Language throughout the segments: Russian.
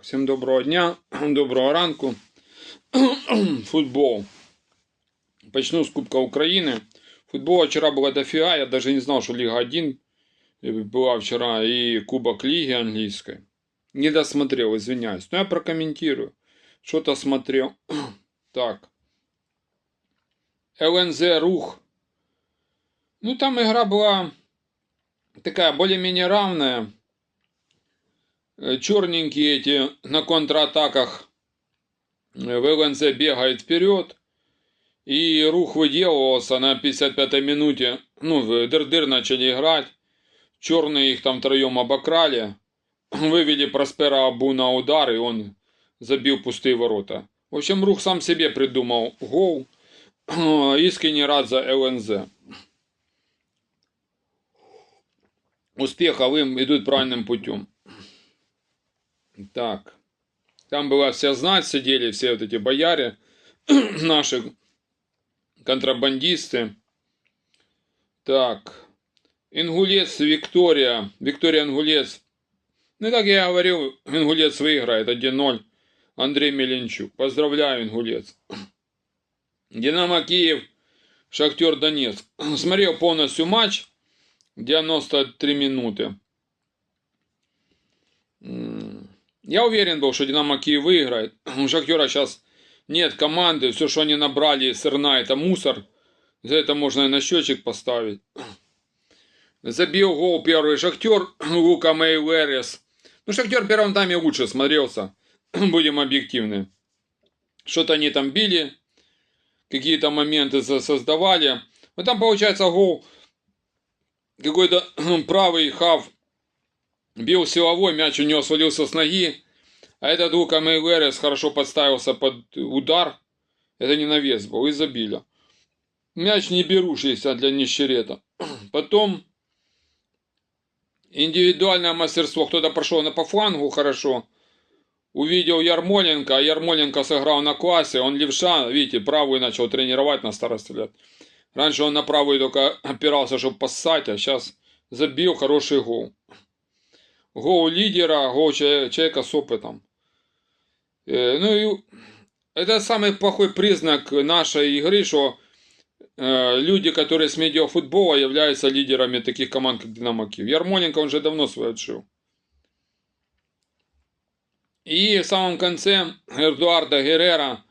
Всім доброго дня, доброго ранку. Футбол. Почну с Кубка Украины. Футбола вчера было дофига. Я даже не знал, что Лига 1 была вчера и Кубок Лиги английской. Не досмотрел, извиняюсь. Но я прокомментирую. Что-то смотрел. Так. ЛНЗ Рух. Ну, там игра была такая более-менее равная. Э, черненькие эти на контратаках э, в ЛНЗ бегает вперед. И рух выделывался на 55-й минуте. Ну, в дыр-дыр начали играть. Черные их там втроем обокрали. Вывели Проспера Абу на удар, и он забил пустые ворота. В общем, рух сам себе придумал гол. Искренне рад за ЛНЗ. Успехов им идут правильным путем. Так. Там была вся знать, сидели все вот эти бояре, наши контрабандисты. Так. Ингулец Виктория. Виктория Ингулец. Ну, как я говорил, Ингулец выиграет 1-0. Андрей Меленчук. Поздравляю, Ингулец. Динамо Киев, Шахтер Донецк. Смотрел полностью матч. 93 минуты. Я уверен был, что Динамо Киев выиграет. У Шахтера сейчас нет команды. Все, что они набрали сырна, это мусор. За это можно и на счетчик поставить. Забил гол первый Шахтер Лука Мейверес. Ну, Шахтер в первом тайме лучше смотрелся. Будем объективны. Что-то они там били. Какие-то моменты создавали. Вот там получается гол. Какой-то правый хав бил силовой, мяч у него свалился с ноги. А этот Лука Мейверес хорошо подставился под удар. Это не навес был, и забили. Мяч не берущийся для нищерета. Потом индивидуальное мастерство. Кто-то прошел на по флангу хорошо. Увидел Ярмоленко, а Ярмоленко сыграл на классе. Он левша, видите, правую начал тренировать на старости лет. Раньше он на правую только опирался, чтобы поссать, а сейчас забил хороший гол. Гол лидера, гол человека с опытом. Ну и это самый плохой признак нашей игры, что э, люди, которые с медиафутбола являются лидерами таких команд, как Динамо Киев. Ярмоленко, он же давно свой отшил. И в самом конце Эдуарда Геррера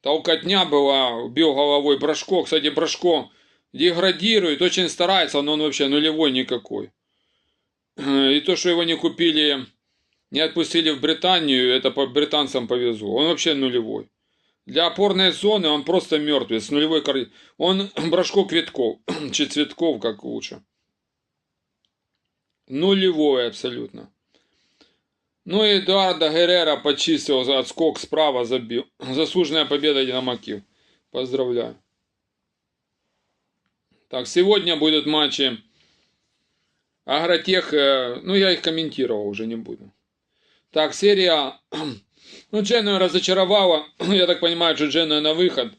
толкотня была, убил головой Брашко. Кстати, Брашко деградирует, очень старается, но он вообще нулевой никакой. И то, что его не купили, не отпустили в Британию, это по британцам повезло. Он вообще нулевой. Для опорной зоны он просто мертвый, с нулевой кор... Он Брашко Квитков, чи Цветков, как лучше. Нулевой абсолютно. Ну и Эдуарда Геррера почистил отскок справа, забил. Заслуженная победа Динамокив. Поздравляю. Так, сегодня будут матчи Агротех, э, ну я их комментировал, уже не буду. Так, серия, ну Дженую разочаровала, я так понимаю, что Дженую на выход.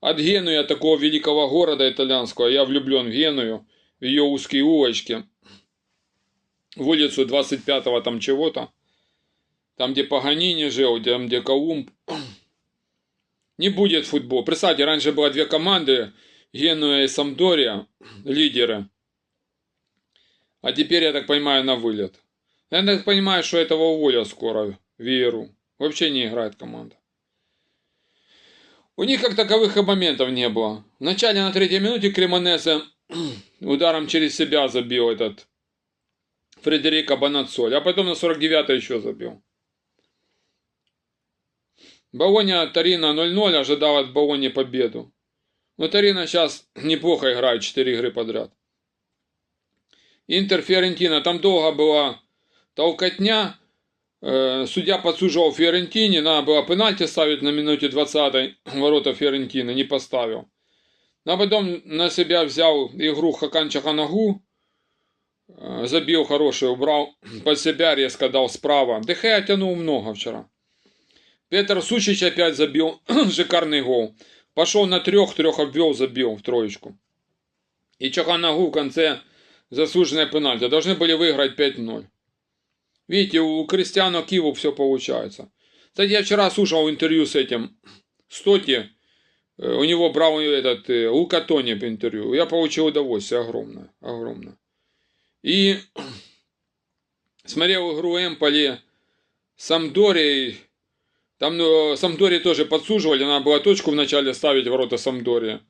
От Генуя, такого великого города итальянского, я влюблен в Геную, в ее узкие улочки. В улицу 25-го там чего-то. Там, где Паганини жил, там, где Колумб. Не будет футбол. Представьте, раньше было две команды, Генуя и Самдория, лидеры. А теперь, я так понимаю, на вылет. Я так понимаю, что этого уволят скоро, Вееру. Вообще не играет команда. У них как таковых моментов не было. Вначале на третьей минуте Кремонезе ударом через себя забил этот Фредерико Банацоль, а потом на 49-й еще забил. Болония Тарина 0-0 ожидал от Болони победу. Но Тарина сейчас неплохо играет 4 игры подряд. Интер Фиорентина. Там долго была толкотня. Э, судья подсуживал Фиорентине. Надо было пенальти ставить на минуте 20 ворота Фиорентины. Не поставил. А на себя взял игру Хакан Чаханагу. Э, забил хороший, убрал под себя, резко дал справа. ДХ тянул много вчера. Петр Сучич опять забил шикарный гол. Пошел на трех, трех обвел, забил в троечку. И Чаханагу в конце заслуженное пенальти. Должны были выиграть 5-0. Видите, у Кристиана Киву все получается. Кстати, я вчера слушал интервью с этим Стоти. Э, У него брал этот э, Лука Тони интервью. Я получил удовольствие огромное. Огромное. И смотрел игру Эмполи с Самдорией. Там ну, Самдории тоже подсуживали. Надо было точку вначале ставить ворота Самдории.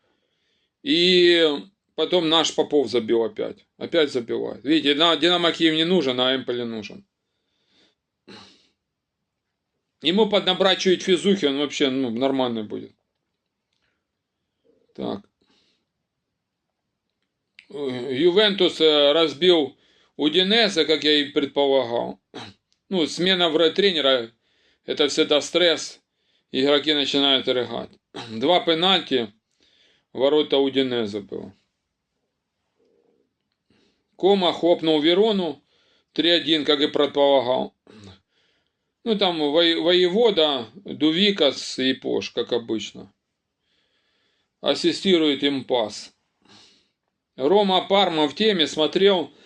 И потом наш Попов забил опять. Опять забивает. Видите, на Динамо Киев не нужен, а Эмполи нужен. Ему поднабрать чуть физухи, он вообще ну, нормальный будет. Так. Ювентус э, разбил Удинеса, как я и предполагал. Ну, смена в тренера, это всегда стресс. Игроки начинают рыгать. Два пенальти, ворота Удинеза было. Кома хлопнул Верону 3-1, как и предполагал. Ну, там воевода, Дувикас и Пош, как обычно. Ассистирует им пас. Рома Парма в теме смотрел.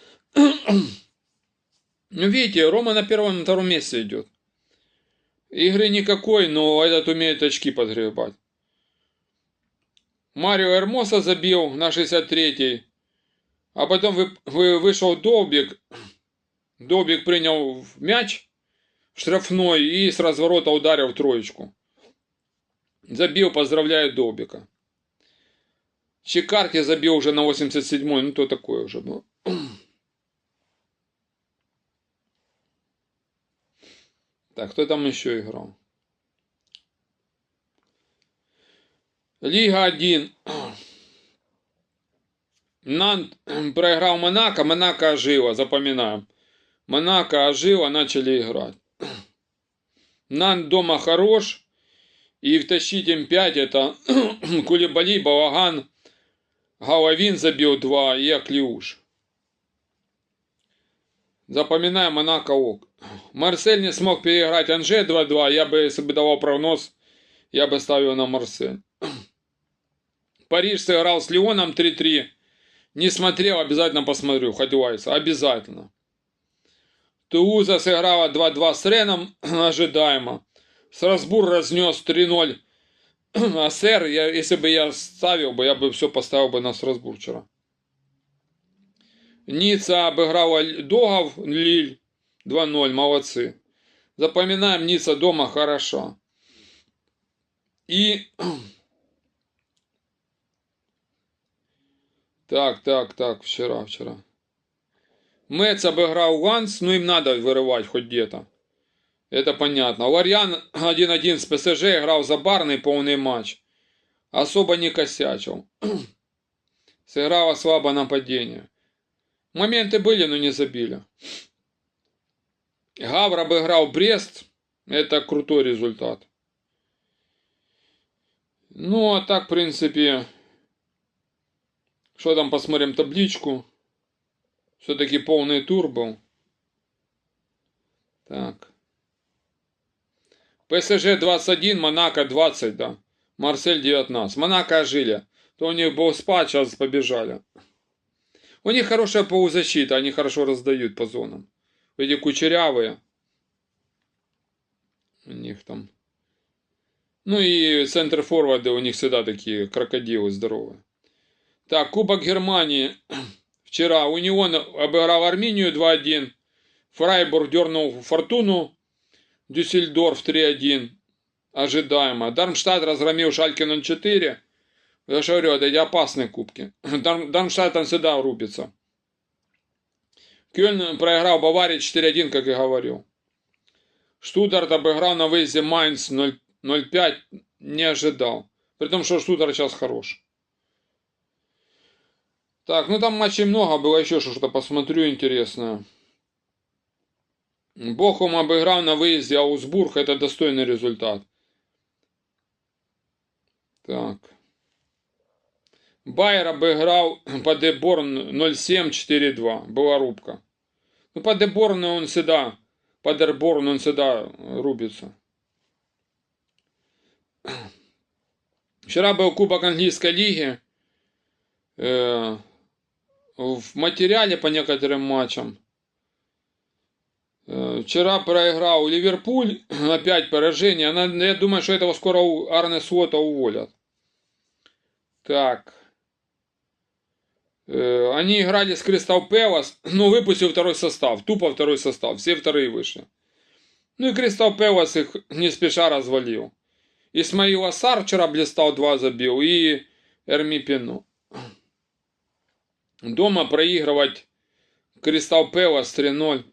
Ну, видите, Рома на первом и втором месте идет. Игры никакой, но этот умеет очки подгребать. Марио Эрмоса забил на 63-й. А потом вы, вы, вышел Долбик. Долбик принял мяч штрафной и с разворота ударил в троечку. Забил, поздравляю Долбика. Чекарки забил уже на 87-й, ну то такое уже было. Так, кто там еще играл? Лига 1. Нант проиграл Монако, Монако ожила, запоминаем. Монако ожила, начали играть. Нант дома хорош, и втащить им 5 это Кулебали, Балаган, Головин забил 2 и Аклиуш. Запоминаем Монако ок. Марсель не смог переиграть Анже 2-2. Я бы, если бы давал прогноз, я бы ставил на Марсель. Париж сыграл с Леоном 3-3. Не смотрел, обязательно посмотрю. Хоть Уайса. Обязательно. Тууза сыграла 2-2 с Реном. Ожидаемо. Страсбург разнес 3-0. А сэр, я, если бы я ставил бы, я бы все поставил бы на Страсбург вчера. Ницца обыграла Догов, Лиль 2-0, молодцы. Запоминаем, Ницца дома хороша. И... Так, так, так, вчера, вчера. Мэтс обыграл Ланс, ну им надо вырывать хоть где-то. Это понятно. Ларьян 1-1 с ПСЖ играл за барный полный матч. Особо не косячил. Сыграло слабо нападение. Моменты были, но не забили. Гавр обыграл Брест. Это крутой результат. Ну, а так, в принципе, что там, посмотрим табличку. Все-таки полный тур был. Так. ПСЖ 21, Монако 20, да. Марсель 19. Монако ожили. То у них был спад, сейчас побежали. У них хорошая полузащита, они хорошо раздают по зонам. Эти кучерявые. У них там. Ну и центр форварды у них всегда такие крокодилы здоровые. Так, Кубок Германии. Вчера Унион обыграл Армению 2-1. Фрайбург дернул Фортуну. Дюссельдорф 3-1. Ожидаемо. Дармштадт разгромил Шальке 0-4. Я же говорю, это опасные кубки. Дармштадт там всегда рубится. Кёльн проиграл Баварии 4-1, как и говорил. Штутарт обыграл на выезде Майнц 0-5. Не ожидал. При том, что Штутарт сейчас хорош. Так, ну там матчей много было, еще что-то посмотрю интересное. Бохум обыграл на выезде Аусбург, это достойный результат. Так. Байер обыграл Падеборн 0-7-4-2. Была рубка. Ну, Падеборн он всегда, Падерборн он всегда рубится. Вчера был Кубок Английской лиги. Э, в материале по некоторым матчам Э, Вчера проиграл Ливерпуль, опять поражение. Она, я думаю, что этого скоро Арне Слота уволят. Так. Э, Они играли с Кристал Пэлас, но выпустил второй состав. Тупо второй состав. Все вторые вышли. Ну и Кристал Пэлас их не спеша развалил. Исмаил Асар вчера блистал, два забил. И Эрми Пино. Дома проигрывать Кристал Пэлас 3-0.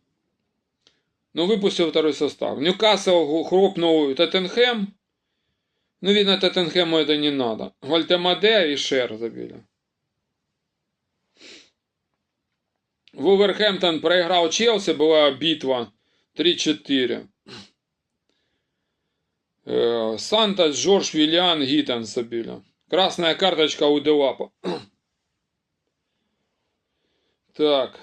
Ну, выпустил второй состав. Ньюкасл хлопнул Тоттенхэм. Ну, видно, Тоттенхэму это не надо. Вальтемаде и Шер забили. Вулверхэмптон проиграл Челси, была битва 3-4. Э, Сантос, Джордж, Виллиан, Гиттон забили. Красная карточка у Делапа. Так.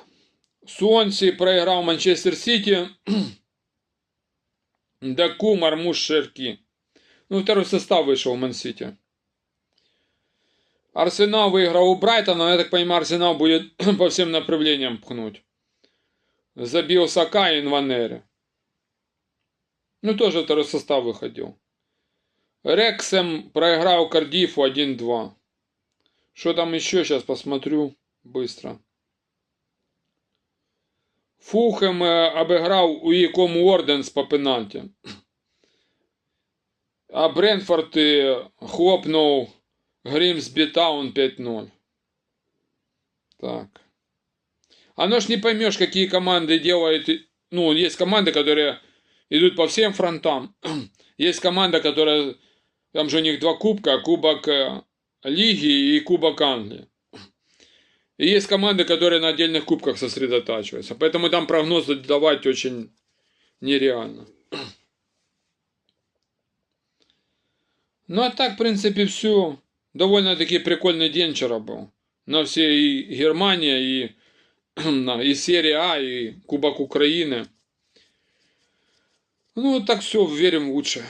Суонси проиграл Манчестер Сити. Даку, Мармуш, Шерки. Ну, второй состав вышел в Ман-Сити. Арсенал выиграл у Брайтона, но я так понимаю, Арсенал будет по всем направлениям пхнуть. Забил Сака и Инванери. Ну, тоже второй состав выходил. Рексем проиграл Кардифу 1-2. Что там еще, сейчас посмотрю быстро. Фулхэм э, обыграл Уиком Уорденс по пенальти. А Брентфорд э, хлопнул Гримсби Таун 5-0. Так. Оно ж не поймешь, какие команды делают. Ну, есть команды, которые идут по всем фронтам. Есть команда, которая... Там же у них два кубка. Кубок э, Лиги и Кубок Англии. И есть команды, которые на отдельных кубках сосредотачиваются. Поэтому там прогнозы давать очень нереально. Ну, а так, в принципе, все. Довольно-таки прикольный день вчера был. На все и Германия, и, и серия А, и Кубок Украины. Ну, так все, верим в лучшее.